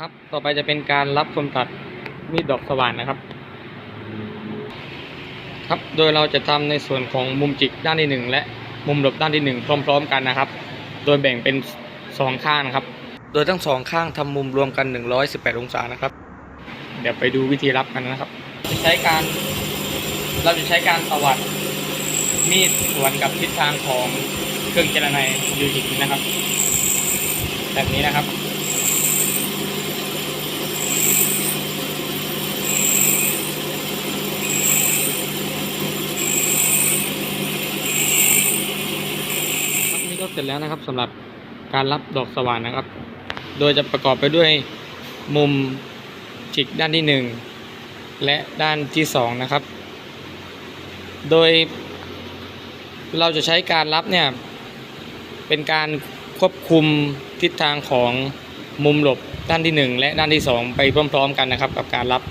ครับ ต่อไปจะเป็นการรับคมตัดมีดดอกสว่านนะครับ ครับ โดยเราจะทำในส่วนของมุมจิกด้านที่หนึ่งและมุมหลบด้านที่หนึ่งพร้อม ๆ กันนะครับ โดยแบ่งเป็นสองข้างนะครับ โดยทั้งสองข้างทำมุมรวมกัน 118 องศานะครับ เดี๋ยวไปดูวิธีรับกันนะครับ จะใช้การ เราจะใช้การตวัดมีดสวนกับทิศทางของเครื่องเจรไนยูหินนะครับ แบบนี้นะครับ นี่ก็เสร็จแล้วนะครับสำหรับการรับดอกสว่านนะครับ โดยจะประกอบไปด้วยมุมจิกด้านที่หนึ่งและด้านที่สองนะครับ โดยเราจะใช้การรับเนี่ย เป็นการควบคุมทิศทางของมุมหลบด้านที่หนึ่งและด้านที่สองไปพร้อม ๆ กันนะครับ กับการรับ